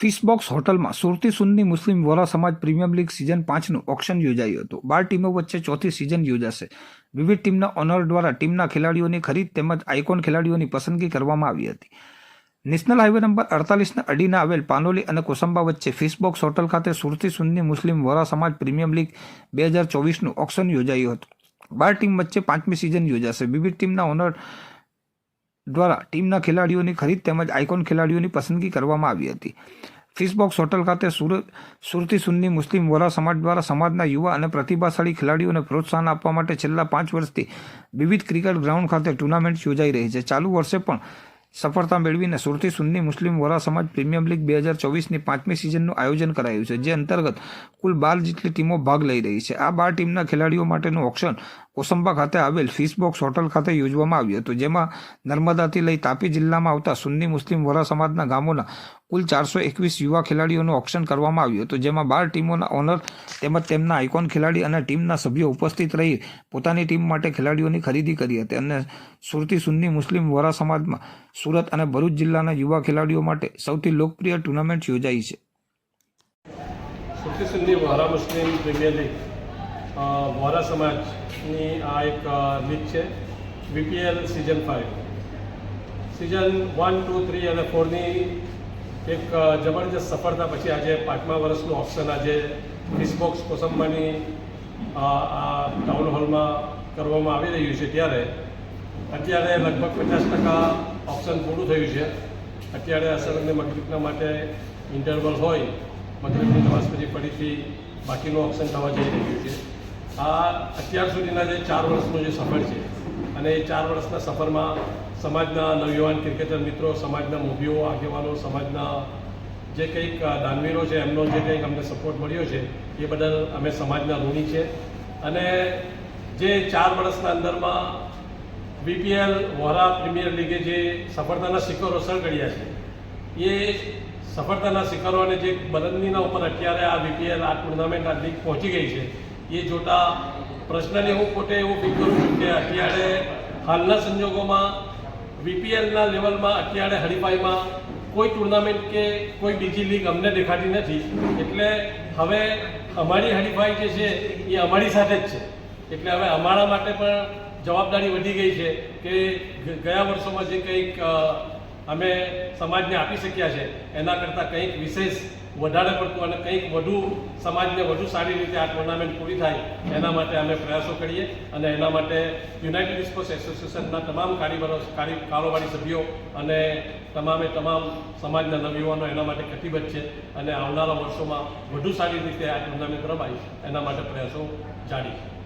ફિશબોક્સ હોટલમાં સુરતી સુન્ની મુસ્લિમ વોરા સમાજ પ્રીમિયમ લીગ સિઝન પાંચનું ઓક્શન યોજાયું હતું. બાર ટીમો વચ્ચે ચોથી સિઝન યોજાશે. વિવિધ ટીમના ઓનર દ્વારા ટીમના ખેલાડીઓની ખરીદ તેમજ આઇકોન ખેલાડીઓની પસંદગી કરવામાં આવી હતી. નેશનલ હાઈવે નંબર અડતાલીસને અડીના આવેલ પાનોલી અને કોસંબા વચ્ચે ફિશબોક્સ હોટલ ખાતે સુરતી સુન્ની મુસ્લિમ વોરા સમાજ પ્રીમિયમ લીગ બે હજાર ચોવીસનું ઓક્શન યોજાયું હતું. બાર ટીમ વચ્ચે પાંચમી સિઝન યોજાશે. વિવિધ ટીમના ઓનર દ્વારા ટીમના ખેલાડીઓની ખરીદ તેમજ આઇકોન ખેલાડીઓની પસંદગી કરવામાં આવી હતી. ફિશબોક્સ હોટલ ખાતે સુરત સુન્ની મુસ્લિમ વોરા સમાજ દ્વારા સમાજના યુવા અને પ્રતિભાશાળી ખેલાડીઓને પ્રોત્સાહન આપવા માટે છેલ્લા પાંચ વર્ષથી વિવિધ ક્રિકેટ ગ્રાઉન્ડ ખાતે ટુર્નામેન્ટ યોજાઈ રહી છે. ચાલુ વર્ષે પણ સફળતા મેળવીને સુરતી સુન્ની મુસ્લિમ વોરા સમાજ પ્રીમિયમ લીગ બે હજાર ચોવીસની પાંચમી સિઝનનું આયોજન કરાયું છે, જે અંતર્ગત કુલ બાર જેટલી ટીમો ભાગ લઈ રહી છે. આ બાર ટીમના ખેલાડીઓ માટેનું ઓક્શન કોસંબા ખાતે આવેલ ફિશબોક્સ હોટલ ખાતે યોજવામાં આવ્યું હતું જેમાં નર્મદાથી લઈ તાપી જિલ્લામાં આવતા સુન્ની મુસ્લિમ વોરા સમાજના ગામોના કુલ ચારસો એકવીસ યુવા ખેલાડીઓનું ઓક્શન કરવામાં આવ્યું હતું જેમાં બાર ટીમોના ઓનર તેમજ તેમના આઇકોન ખેલાડી અને ટીમના સભ્યો ઉપસ્થિત રહી પોતાની ટીમ માટે ખેલાડીઓની ખરીદી કરી હતી અને સુરતી સુન્ની મુસ્લિમ વોરા સમાજમાં સુરત અને ભરૂચ જિલ્લાના યુવા ખેલાડીઓ માટે સૌથી લોકપ્રિય ટુર્નામેન્ટ યોજાઈ છે. સુરતી સુન્ની વહારા મુસ્લિમ પ્રીમિયર લીગ અ, વહારા સમાજની આ એક લીક છે. BPL season five season one two three અને ફોરની એક જબરજસ્ત સફળતા પછી આજે પાંચમા વર્ષનું ઓપ્શન આજે ફિસબોક્સ કોસંબાની આ ટાઉન હોલમાં કરવામાં આવી રહ્યું છે ત્યારે. અત્યારે લગભગ પચાસ ટકા ઓપ્શન પૂરું થયું છે. અત્યારે અસરને મગરીબના માટે ઇન્ટરવલ હોય મગરીબની નમાઝ પછી ફરીથી બાકીનું ઓપ્શન થવા જઈ રહ્યું છે. આ અત્યાર સુધીના જે ચાર વર્ષનો જે સફર છે અને એ ચાર વર્ષના સફરમાં સમાજના નવયુવાન ક્રિકેટર મિત્રો, સમાજના મૂવીઓ આગેવાનો, સમાજના જે કંઈક દાનવીરો છે, એમનો જે કંઈક અમને સપોર્ટ મળ્યો છે, એ બદલ અમે સમાજના ઋણી છે. અને જે ચાર વર્ષના અંદરમાં બીપીએલ વોરા પ્રીમિયર લીગે જે સફળતાના શિખરો સર કર્યા છે, એ સફળતાના શિખરો અને જે બલંદીના ઉપર અત્યારે આ બીપીએલ આ ટુર્નામેન્ટ આ લીગ પહોંચી ગઈ છે એ જોતા પર્સનલી હું પોતે એવું ફીલ કરું છું કે અત્યારે હાલના સંજોગોમાં બીપીએલના લેવલમાં અત્યારે હરીફાઈમાં કોઈ ટુર્નામેન્ટ કે કોઈ બીજી લીગ અમને દેખાતી નથી. એટલે હવે અમારી હરીફાઈ જે છે એ અમારી સાથે જ છે. એટલે હવે અમારા માટે પણ જવાબદારી વધી ગઈ છે કે ગયા વર્ષોમાં જે કંઈક અમે સમાજને આપી શક્યા છે. એના કરતાં કંઈક વિશેષ વધારે પડતું અને કંઈક વધુ સમાજને વધુ સારી રીતે આ ટુર્નામેન્ટ પૂરી થાય, એના માટે અમે પ્રયાસો કરીએ અને એના માટે યુનાઇટેડ સ્પોર્ટ્સ એસોસિએશનના તમામ કારીગરો, કારી, કારોબારી સભ્યો અને તમામે તમામ સમાજના નવયુવાનો એના માટે કટિબદ્ધ છે અને આવનારા વર્ષોમાં વધુ સારી રીતે આ ટુર્નામેન્ટ રમાય, એના માટે પ્રયાસો જારી છે